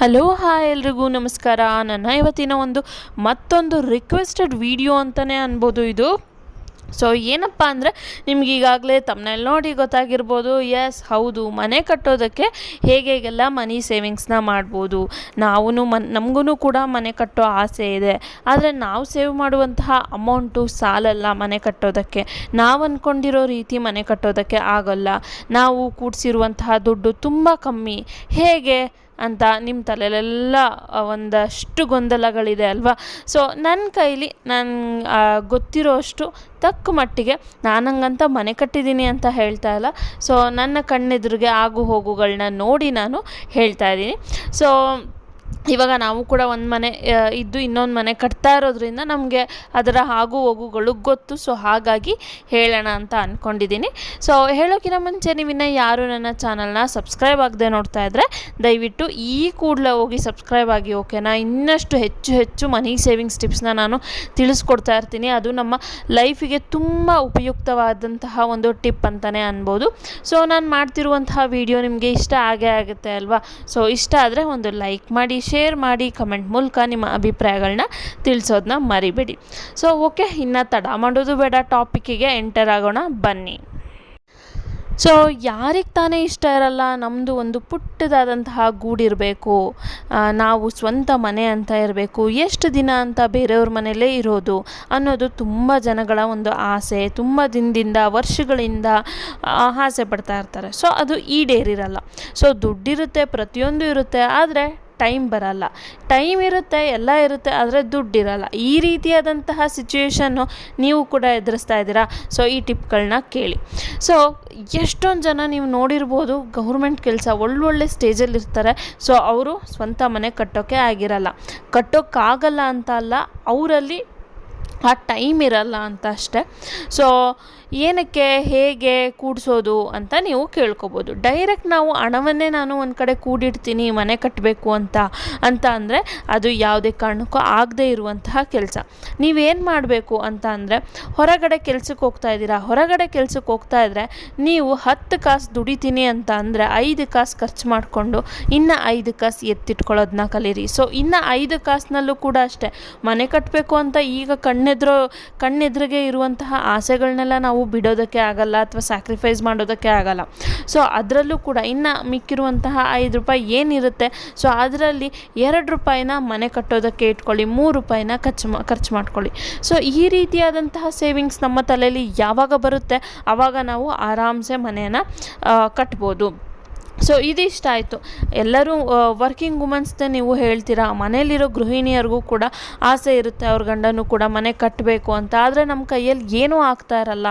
Hello, hi ಎಲ್ರಿಗೂ ನಮಸ್ಕಾರ. ನನ್ನ ಇವತ್ತಿನ ಒಂದು ಮತ್ತೊಂದು ರಿಕ್ವೆಸ್ಟೆಡ್ ವಿಡಿಯೋ ಅಂತಲೇ ಅನ್ಬೋದು ಇದು. ಸೊ ಏನಪ್ಪ ಅಂದರೆ ನಿಮ್ಗೆ ಈಗಾಗಲೇ ತಮ್ಮನಲ್ಲಿ ನೋಡಿ ಗೊತ್ತಾಗಿರ್ಬೋದು. ಎಸ್ ಹೌದು, ಮನೆ ಕಟ್ಟೋದಕ್ಕೆ ಹೇಗೆ ಹೇಗೆಲ್ಲ ಮನಿ ಸೇವಿಂಗ್ಸ್ನ ಮಾಡ್ಬೋದು. ನಾವು ಮನ್ ನಮಗೂ ಕೂಡ ಮನೆ ಕಟ್ಟೋ ಆಸೆ ಇದೆ. ಆದರೆ ನಾವು ಸೇವ್ ಮಾಡುವಂತಹ ಅಮೌಂಟು ಸಾಲಲ್ಲ ಮನೆ ಕಟ್ಟೋದಕ್ಕೆ. ನಾವು ಅಂದ್ಕೊಂಡಿರೋ ರೀತಿ ಮನೆ ಕಟ್ಟೋದಕ್ಕೆ ಆಗೋಲ್ಲ. ನಾವು ಕೂಡಿಸಿರುವಂತಹ ದುಡ್ಡು ತುಂಬ ಕಮ್ಮಿ. ಹೇಗೆ? ಅಂತ ನಿಮ್ಮ ತಲೆಯಲ್ಲೆಲ್ಲ ಒಂದಷ್ಟು ಗೊಂದಲಗಳಿದೆ ಅಲ್ವಾ? ಸೊ ನನ್ನ ಕೈಲಿ ನಾನು ಗೊತ್ತಿರೋ ಅಷ್ಟು ತಕ್ಕ ಮಟ್ಟಿಗೆ ನಾನು ಹಂಗಂತ ಮನೆ ಕಟ್ಟಿದ್ದೀನಿ ಅಂತ ಹೇಳ್ತಾ ಇಲ್ಲ. ಸೊ ನನ್ನ ಕಣ್ಣೆದುರಿಗೆ ಆಗು ಹೋಗುಗಳನ್ನ ನೋಡಿ ನಾನು ಹೇಳ್ತಾ ಇದ್ದೀನಿ. ಸೊ ಇವಾಗ ನಾವು ಕೂಡ ಒಂದು ಮನೆ ಇದ್ದು ಇನ್ನೊಂದು ಮನೆ ಕಟ್ತಾ ಇರೋದ್ರಿಂದ ನಮಗೆ ಅದರ ಆಗು ಹೋಗುಗಳು ಗೊತ್ತು. ಸೊ ಹಾಗಾಗಿ ಹೇಳೋಣ ಅಂತ ಅಂದ್ಕೊಂಡಿದ್ದೀನಿ ಸೊ ಹೇಳೋಕ್ಕಿಂತ ಮುಂಚೆ ನೀವಿನ್ನು ಯಾರು ನನ್ನ ಚಾನಲ್ನ ಸಬ್ಸ್ಕ್ರೈಬ್ ಆಗದೆ ನೋಡ್ತಾ ಇದ್ದರೆ ದಯವಿಟ್ಟು ಈ ಕೂಡಲೇ ಹೋಗಿ ಸಬ್ಸ್ಕ್ರೈಬ್ ಆಗಿ ಓಕೆನಾ ಇನ್ನಷ್ಟು ಹೆಚ್ಚು ಹೆಚ್ಚು ಮನಿ ಸೇವಿಂಗ್ಸ್ ಟಿಪ್ಸ್ನ ನಾನು ತಿಳಿಸ್ಕೊಡ್ತಾ ಇರ್ತೀನಿ. ಅದು ನಮ್ಮ ಲೈಫಿಗೆ ತುಂಬ ಉಪಯುಕ್ತವಾದಂತಹ ಒಂದು ಟಿಪ್ ಅಂತಲೇ ಅನ್ಬೋದು. ಸೊ ನಾನು ಮಾಡ್ತಿರುವಂತಹ ವಿಡಿಯೋ ನಿಮಗೆ ಇಷ್ಟ ಆಗೇ ಆಗುತ್ತೆ ಅಲ್ವಾ? ಸೊ ಇಷ್ಟ ಆದರೆ ಒಂದು ಲೈಕ್ ಮಾಡಿ ಶೇರ್ ಮಾಡಿ ಕಮೆಂಟ್ ಮೂಲಕ ನಿಮ್ಮ ಅಭಿಪ್ರಾಯಗಳನ್ನ ತಿಳಿಸೋದನ್ನ ಮರಿಬೇಡಿ. ಸೊ ಓಕೆ ಇನ್ನು ತಡ ಮಾಡೋದು ಬೇಡ ಟಾಪಿಕ್ಕಿಗೆ ಎಂಟರ್ ಆಗೋಣ, ಬನ್ನಿ. ಸೊ ಯಾರಿಗೆ ತಾನೇ ಇಷ್ಟ ಇರಲ್ಲ ನಮ್ಮದು ಒಂದು ಪುಟ್ಟದಾದಂತಹ ಗೂಡಿರಬೇಕು ನಾವು ಸ್ವಂತ ಮನೆ ಅಂತ ಇರಬೇಕು, ಎಷ್ಟು ದಿನ ಅಂತ ಬೇರೆಯವ್ರ ಮನೆಯಲ್ಲೇ ಇರೋದು ಅನ್ನೋದು ತುಂಬ ಜನಗಳ ಒಂದು ಆಸೆ, ತುಂಬ ದಿನದಿಂದ, ವರ್ಷಗಳಿಂದ ಆಸೆ ಪಡ್ತಾ ಇರ್ತಾರೆ. ಸೊ ಅದು ಈಡೇರಿರಲ್ಲ. ಸೊ ದುಡ್ಡಿರುತ್ತೆ, ಪ್ರತಿಯೊಂದು ಇರುತ್ತೆ, ಆದರೆ ಟೈಮ್ ಬರಲ್ಲ. ಟೈಮ್ ಇರುತ್ತೆ, ಎಲ್ಲ ಇರುತ್ತೆ, ಆದರೆ ದುಡ್ಡಿರಲ್ಲ ಈ ರೀತಿಯಾದಂತಹ ಸಿಚುವೇಶನ್ನು ನೀವು ಕೂಡ ಎದುರಿಸ್ತಾ ಇದ್ದೀರಾ? ಸೊ ಈ ಟಿಪ್ಗಳನ್ನ ಕೇಳಿ. ಸೊ ಎಷ್ಟೊಂದು ಜನ ನೀವು ನೋಡಿರ್ಬೋದು ಗೌರ್ಮೆಂಟ್ ಕೆಲಸ ಒಳ್ಳೊಳ್ಳೆ ಸ್ಟೇಜಲ್ಲಿ ಇರ್ತಾರೆ. ಸೊ ಅವರು ಸ್ವಂತ ಮನೆ ಕಟ್ಟೋಕ್ಕೆ ಆಗಿರಲ್ಲ. ಕಟ್ಟೋಕ್ಕಾಗಲ್ಲ ಅಂತ ಅಲ್ಲ, ಅವರಲ್ಲಿ ಆ ಟೈಮ್ ಇರಲ್ಲ ಅಂತ ಅಷ್ಟೆ. ಸೊ ಏನಕ್ಕೆ, ಹೇಗೆ ಕೂಡಿಸೋದು ಅಂತ ನೀವು ಕೇಳ್ಕೊಬೋದು. ಡೈರೆಕ್ಟ್ ನಾವು ಹಣವನ್ನೇ ನಾನು ಒಂದು ಕಡೆ ಕೂಡಿಡ್ತೀನಿ, ಮನೆ ಕಟ್ಟಬೇಕು ಅಂತ ಅಂತ ಅಂದರೆ ಅದು ಯಾವುದೇ ಕಾರಣಕ್ಕೂ ಆಗದೇ ಇರುವಂತಹ ಕೆಲಸ. ನೀವೇನು ಮಾಡಬೇಕು ಅಂತ ಅಂದರೆ, ಹೊರಗಡೆ ಕೆಲಸಕ್ಕೆ ಹೋಗ್ತಾ ಇದ್ದೀರಾ, ಹೊರಗಡೆ ಕೆಲಸಕ್ಕೆ ಹೋಗ್ತಾ ಇದ್ದರೆ ನೀವು ಹತ್ತು ಕಾಸು ದುಡಿತೀನಿ ಅಂತ ಅಂದರೆ ಐದು ಕಾಸು ಖರ್ಚು ಮಾಡಿಕೊಂಡು ಇನ್ನು ಐದು ಕಾಸು ಎತ್ತಿಟ್ಕೊಳ್ಳೋದನ್ನ ಕಲೀರಿ. ಸೊ ಇನ್ನು ಐದು ಕಾಸಿನಲ್ಲೂ ಕೂಡ ಅಷ್ಟೇ. ಮನೆ ಕಟ್ಟಬೇಕು ಅಂತ ಈಗ ಕಣ್ಣೆದುರು, ಕಣ್ಣೆದುರಿಗೆ ಇರುವಂತಹ ಆಸೆಗಳನ್ನೆಲ್ಲ ನಾವು ಬಿಡೋದಕ್ಕೆ ಆಗಲ್ಲ ಅಥವಾ ಸ್ಯಾಕ್ರಿಫೈಸ್ ಮಾಡೋದಕ್ಕೆ ಆಗಲ್ಲ. ಸೊ ಅದರಲ್ಲೂ ಕೂಡ ಇನ್ನು ಮಿಕ್ಕಿರುವಂತಹ ಐದು ರೂಪಾಯಿ ಏನಿರುತ್ತೆ? ಸೊ ಅದರಲ್ಲಿ ಎರಡು ರೂಪಾಯಿನ ಮನೆ ಕಟ್ಟೋದಕ್ಕೆ ಇಟ್ಕೊಳ್ಳಿ, ಮೂರು ರೂಪಾಯಿನ ಖರ್ಚು ಮಾ, ಖರ್ಚು ಮಾಡ್ಕೊಳ್ಳಿ. ಸೊ ಈ ರೀತಿಯಾದಂತಹ ಸೇವಿಂಗ್ಸ್ ನಮ್ಮ ತಲೆಯಲ್ಲಿ ಯಾವಾಗ ಬರುತ್ತೆ? ಆವಾಗ ನಾವು ಆರಾಮ್ಸೆ ಮನೆಯನ್ನು ಕಟ್ಬೋದು. ಸೊ ಇದಿಷ್ಟ ಆಯಿತು. ಎಲ್ಲರೂ ವರ್ಕಿಂಗ್ ವುಮೆನ್ಸ್ದೆ ನೀವು ಹೇಳ್ತೀರಾ? ಮನೇಲಿರೋ ಗೃಹಿಣಿಯರಿಗೂ ಕೂಡ ಆಸೆ ಇರುತ್ತೆ, ಅವ್ರ ಗಂಡನೂ ಕೂಡ ಮನೆ ಕಟ್ಟಬೇಕು ಅಂತ. ಆದರೆ ನಮ್ಮ ಕೈಯಲ್ಲಿ ಏನೂ ಆಗ್ತಾ ಇರಲ್ಲ.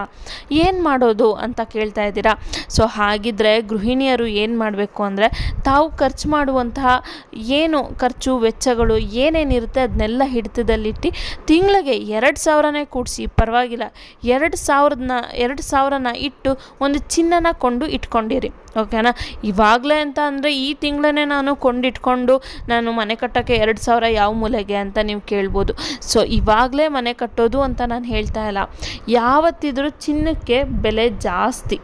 ಏನು ಮಾಡೋದು ಅಂತ ಕೇಳ್ತಾ ಇದ್ದೀರಾ? ಸೊ ಹಾಗಿದ್ರೆ ಗೃಹಿಣಿಯರು ಏನು ಮಾಡಬೇಕು ಅಂದರೆ, ತಾವು ಖರ್ಚು ಮಾಡುವಂತಹ ಏನು ಖರ್ಚು, ವೆಚ್ಚಗಳು ಏನೇನಿರುತ್ತೆ ಅದನ್ನೆಲ್ಲ ಹಿಡಿತದಲ್ಲಿಟ್ಟು ತಿಂಗಳಿಗೆ ಎರಡು ಸಾವಿರನೇ ಕೂಡಿಸಿ, ಪರವಾಗಿಲ್ಲ, ಎರಡು ಸಾವಿರದನ್ನ ಎರಡು ಸಾವಿರನ ಇಟ್ಟು ಒಂದು ಚಿನ್ನನ ಕೊಂಡು ಇಟ್ಕೊಂಡಿರಿ. ಓಕೆನಾ ಇವಾಗಲೇ ಅಂತ ಅಂದರೆ ಈ ತಿಂಗಳೇ ನಾನು ಕೊಂಡಿಟ್ಕೊಂಡು ನಾನು ಮನೆ ಕಟ್ಟೋಕ್ಕೆ ಎರಡು ಸಾವಿರ ಯಾವ ಮೂಲೆಗೆ ಅಂತ ನೀವು ಕೇಳ್ಬೋದು. ಸೊ ಇವಾಗಲೇ ಮನೆ ಕಟ್ಟೋದು ಅಂತ ನಾನು ಹೇಳ್ತಾ ಇಲ್ಲ. ಯಾವತ್ತಿದ್ರೂ ಚಿನ್ನಕ್ಕೆ ಬೆಲೆ ಜಾಸ್ತಿ.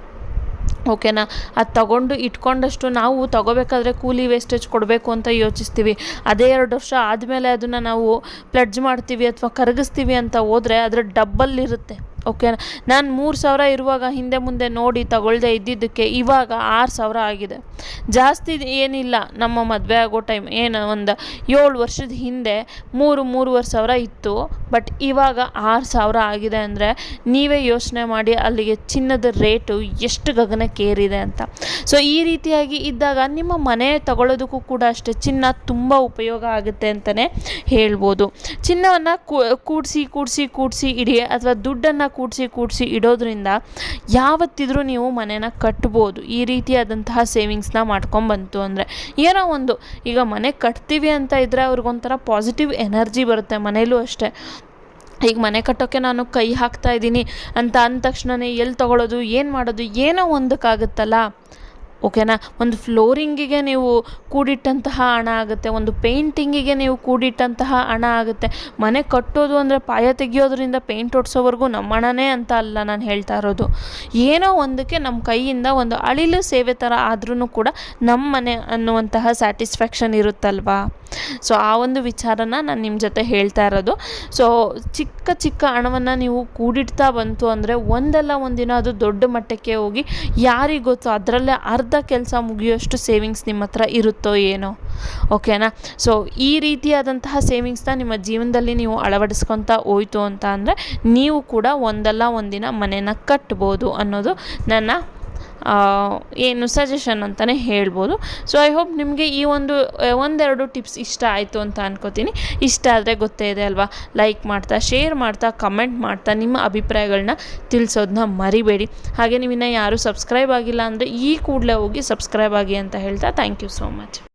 ಓಕೆನಾ ಅದು ತಗೊಂಡು ಇಟ್ಕೊಂಡಷ್ಟು ನಾವು ತಗೋಬೇಕಾದ್ರೆ ಕೂಲಿ ವೇಸ್ಟೇಜ್ ಕೊಡಬೇಕು ಅಂತ ಯೋಚಿಸ್ತೀವಿ. ಅದೇ ಎರಡು ವರ್ಷ ಆದಮೇಲೆ ಅದನ್ನು ನಾವು ಪ್ಲಡ್ಜ್ ಮಾಡ್ತೀವಿ ಅಥವಾ ಕರಗಿಸ್ತೀವಿ ಅಂತ ಹೋದರೆ ಅದರ ಡಬ್ಬಲ್ ಇರುತ್ತೆ. ಓಕೆನಾ ನಾನು ಮೂರು ಸಾವಿರ ಇರುವಾಗ ಹಿಂದೆ ಮುಂದೆ ನೋಡಿ ತಗೊಳ್ಳದೆ ಇದ್ದಿದ್ದಕ್ಕೆ ಇವಾಗ ಆರು ಸಾವಿರ ಆಗಿದೆ. ಜಾಸ್ತಿ ಏನಿಲ್ಲ ನಮ್ಮ ಮದುವೆ ಆಗೋ ಟೈಮ್ ಏನು ಒಂದು ಏಳು ವರ್ಷದ ಹಿಂದೆ ಮೂರು ಮೂರುವರೆ ಸಾವಿರ ಇತ್ತು. ಬಟ್ ಇವಾಗ ಆರು ಸಾವಿರ ಆಗಿದೆ ಅಂದರೆ ನೀವೇ ಯೋಚನೆ ಮಾಡಿ ಅಲ್ಲಿಗೆ ಚಿನ್ನದ ರೇಟು ಎಷ್ಟು ಗಗನಕ್ಕೇರಿದೆ ಅಂತ. ಸೊ ಈ ರೀತಿಯಾಗಿ ಇದ್ದಾಗ ನಿಮ್ಮ ಮನೆ ತಗೊಳ್ಳೋದಕ್ಕೂ ಕೂಡ ಅಷ್ಟೇ ಚಿನ್ನ ತುಂಬ ಉಪಯೋಗ ಆಗುತ್ತೆ ಅಂತಲೇ ಹೇಳ್ಬೋದು. ಚಿನ್ನವನ್ನು ಕೂಡಿಸಿ ಕೂಡಿಸಿ ಕೂಡಿಸಿ ಇಡಿ ಅಥವಾ ದುಡ್ಡನ್ನು ಕೂಡಿಸಿ ಕೂಡಿಸಿ ಇಡೋದ್ರಿಂದ ಯಾವತ್ತಿದ್ರೂ ನೀವು ಮನೆನ ಕಟ್ಬೋದು. ಈ ರೀತಿಯಾದಂತಹ ಸೇವಿಂಗ್ಸ್ನ ಮಾಡ್ಕೊಂಬಂತು ಅಂದರೆ ಏನೋ ಒಂದು ಈಗ ಮನೆ ಕಟ್ತೀವಿ ಅಂತ ಇದ್ದರೆ ಅವ್ರಿಗೊಂಥರ ಪಾಸಿಟಿವ್ ಎನರ್ಜಿ ಬರುತ್ತೆ ಮನೇಲೂ ಅಷ್ಟೇ. ಈಗ ಮನೆ ಕಟ್ಟೋಕ್ಕೆ ನಾನು ಕೈ ಹಾಕ್ತಾ ಇದ್ದೀನಿ ಅಂತ ಅಂದ ತಕ್ಷಣವೇ ಎಲ್ಲಿ ತಗೊಳ್ಳೋದು ಏನು ಮಾಡೋದು, ಏನೋ ಒಂದಕ್ಕಾಗುತ್ತಲ್ಲ. ಓಕೆನಾ ಒಂದು ಫ್ಲೋರಿಂಗಿಗೆ ನೀವು ಕೂಡಿಟ್ಟಂತಹ ಹಣ ಆಗುತ್ತೆ, ಒಂದು ಪೇಂಟಿಂಗಿಗೆ ನೀವು ಕೂಡಿಟ್ಟಂತಹ ಹಣ ಆಗುತ್ತೆ. ಮನೆ ಕಟ್ಟೋದು ಅಂದರೆ ಪಾಯ ತೆಗಿಯೋದ್ರಿಂದ ಪೇಂಟ್ ಹೊಡ್ಸೋವರೆಗೂ ನಮ್ಮ ಹಣನೇ ಅಂತ ಅಲ್ಲ ನಾನು ಹೇಳ್ತಾ ಇರೋದು. ಏನೋ ಒಂದಕ್ಕೆ ನಮ್ಮ ಕೈಯಿಂದ ಒಂದು ಅಳಿಲು ಸೇವೆ ಥರ ಆದ್ರೂ ಕೂಡ ನಮ್ಮ ಮನೆ ಅನ್ನುವಂತಹ ಸ್ಯಾಟಿಸ್ಫ್ಯಾಕ್ಷನ್ ಇರುತ್ತಲ್ವಾ? ಸೊ ಆ ಒಂದು ವಿಚಾರನ ನಾನು ನಿಮ್ಮ ಜೊತೆ ಹೇಳ್ತಾ ಇರೋದು. ಸೊ ಚಿಕ್ಕ ಚಿಕ್ಕ ಹಣವನ್ನು ನೀವು ಕೂಡಿಡ್ತಾ ಬಂತು ಅಂದರೆ ಒಂದಲ್ಲ ಒಂದಿನ ಅದು ದೊಡ್ಡ ಮಟ್ಟಕ್ಕೆ ಹೋಗಿ ಯಾರಿಗೆ ಗೊತ್ತು? ಅದರಲ್ಲೇ ಅರ್ಧ ಕೆಲಸ ಮುಗಿಯೋಷ್ಟು ಸೇವಿಂಗ್ಸ್ ನಿಮ್ಮ ಹತ್ರ ಇರುತ್ತೋ ಏನೋ? ಓಕೆನಾ ಸೊ ಈ ರೀತಿಯಾದಂತಹ ಸೇವಿಂಗ್ಸ್ನ ನಿಮ್ಮ ಜೀವನದಲ್ಲಿ ನೀವು ಅಳವಡಿಸ್ಕೊತಾ ಹೋಯಿತು ಅಂತ ಅಂದರೆ ನೀವು ಕೂಡ ಒಂದಲ್ಲ ಒಂದಿನ ಮನೇನ ಕಟ್ಬೋದು ಅನ್ನೋದು ನನ್ನ ಏನು ಸಜೆಷನ್ ಅಂತಲೇ ಹೇಳ್ಬೋದು. ಸೊ ಐ ಹೋಪ್ ನಿಮಗೆ ಈ ಒಂದು ಒಂದೆರಡು ಟಿಪ್ಸ್ ಇಷ್ಟ ಆಯಿತು ಅಂತ ಅನ್ಕೋತೀನಿ. ಇಷ್ಟ ಆದರೆ ಗೊತ್ತೇ ಇದೆ ಅಲ್ವಾ? ಲೈಕ್ ಮಾಡ್ತಾ ಶೇರ್ ಮಾಡ್ತಾ ಕಮೆಂಟ್ ಮಾಡ್ತಾ ನಿಮ್ಮ ಅಭಿಪ್ರಾಯಗಳನ್ನ ತಿಳಿಸೋದನ್ನ ಮರಿಬೇಡಿ. ಹಾಗೆ ನೀವು ಇನ್ನೂ ಯಾರೂ ಸಬ್ಸ್ಕ್ರೈಬ್ ಆಗಿಲ್ಲ ಅಂದರೆ ಈ ಕೂಡಲೇ ಹೋಗಿ ಸಬ್ಸ್ಕ್ರೈಬ್ ಆಗಿ ಅಂತ ಹೇಳ್ತಾ ಥ್ಯಾಂಕ್ ಯು ಸೋ ಮಚ್